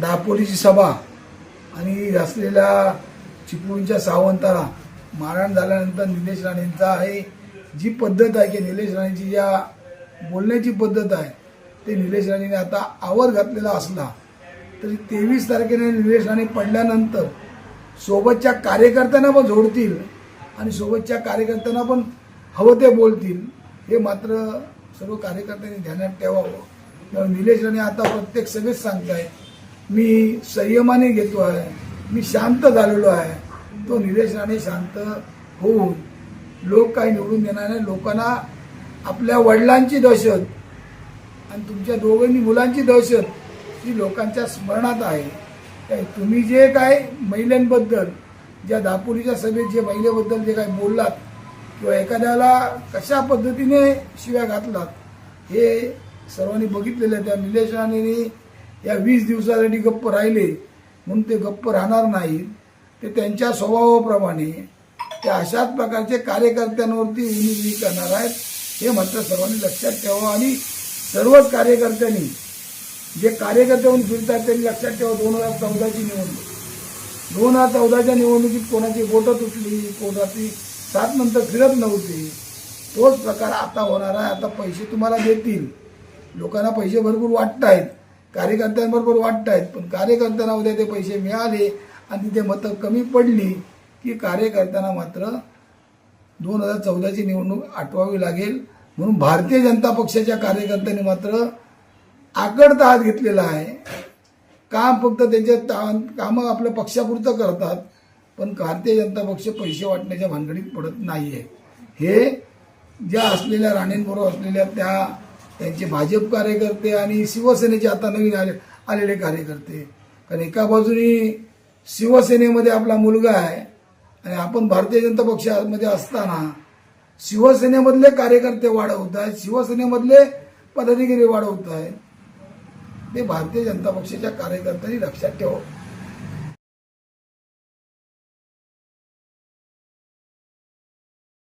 दापोलीची सभा आणि असलेल्या चिपळूणच्या सावंताला मारहाण झाल्यानंतर निलेश राणेंचा आहे. जी पद्धत आहे की निलेश राणेंची ज्या बोलण्याची पद्धत आहे ते निलेश राणेने आता आवर घातलेला असला तरी तेवीस तारखेने निलेश राणे पडल्यानंतर सोबतच्या कार्यकर्त्यांना पण झोडतील आणि सोबतच्या कार्यकर्त्यांना पण हवं ते बोलतील. हे मात्र सर्व कार्यकर्त्यांनी ध्यानात ठेवावं. निलेश राणे आता प्रत्येक सगळेच सांगतायत मी संयमाने घेतो आहे मी शांत झालेलो आहे. तो निलेश राणे शांत होऊन लोक काही निवडून देणार नाही. लोकांना आपल्या वडिलांची दहशत आणि तुमच्या दोघांनी मुलांची दहशत ही लोकांच्या स्मरणात आहे. काय तुम्ही जे काय महिलांबद्दल ज्या दापोलीच्या सभेत जे महिलेबद्दल जे काही बोललात किंवा एखाद्याला कशा पद्धतीने शिव्या घातलात हे सर्वांनी बघितलेलं आहे त्या निलेश राणेने या वीस दिवसासाठी गप्प राहिले. म्हणून ते गप्प राहणार नाहीत ते त्यांच्या स्वभावाप्रमाणे त्या अशाच प्रकारचे कार्यकर्त्यांवरती उणीविणी करणार आहेत. हे मात्र सर्वांनी लक्षात ठेवावं आणि सर्वच कार्यकर्त्यांनी जे कार्यकर्ते म्हणून फिरतात त्यांनी लक्षात ठेवा दोन हजार चौदाची निवडणूक. दोन हजार चौदाच्या निवडणुकीत कोणाची बोटं तुटली कोणाची सात नंतर फिरत नव्हती. तोच प्रकार आता होणार आहे. आता पैसे तुम्हाला देतील. लोकांना पैसे भरपूर वाटत आहेत कार्यकर्त्यांबरोबर वाटत आहेत पण कार्यकर्त्यांना उद्या ते पैसे मिळाले आणि तिथे मतं कमी पडली की कार्यकर्त्यांना मात्र दोन हजार चौदाची निवडणूक आठवावी लागेल. म्हणून भारतीय जनता पक्षाच्या कार्यकर्त्यांनी मात्र आकडता हात घेतलेला आहे. काम फक्त त्यांच्या ता- कामं आपल्या पक्षापुरतं करतात पण भारतीय जनता पक्ष पैसे वाटण्याच्या भानगडीत पडत नाही आहे हे ज्या असलेल्या राणेंबरोबर असलेल्या त्या त्यांचे भाजप कार्यकर्ते आणि शिवसेनेचे आता नवीन आले आलेले कार्यकर्ते. कारण एका बाजूने शिवसेनेमध्ये आपला मुलगा आहे आणि आपण भारतीय जनता पक्षामध्ये असताना शिवसेनेमधले कार्यकर्ते वाढवत आहेत शिवसेनेमधले पदाधिकारी वाढवत आहेत. ते भारतीय जनता पक्षाच्या कार्यकर्त्यांनी लक्षात ठेवा.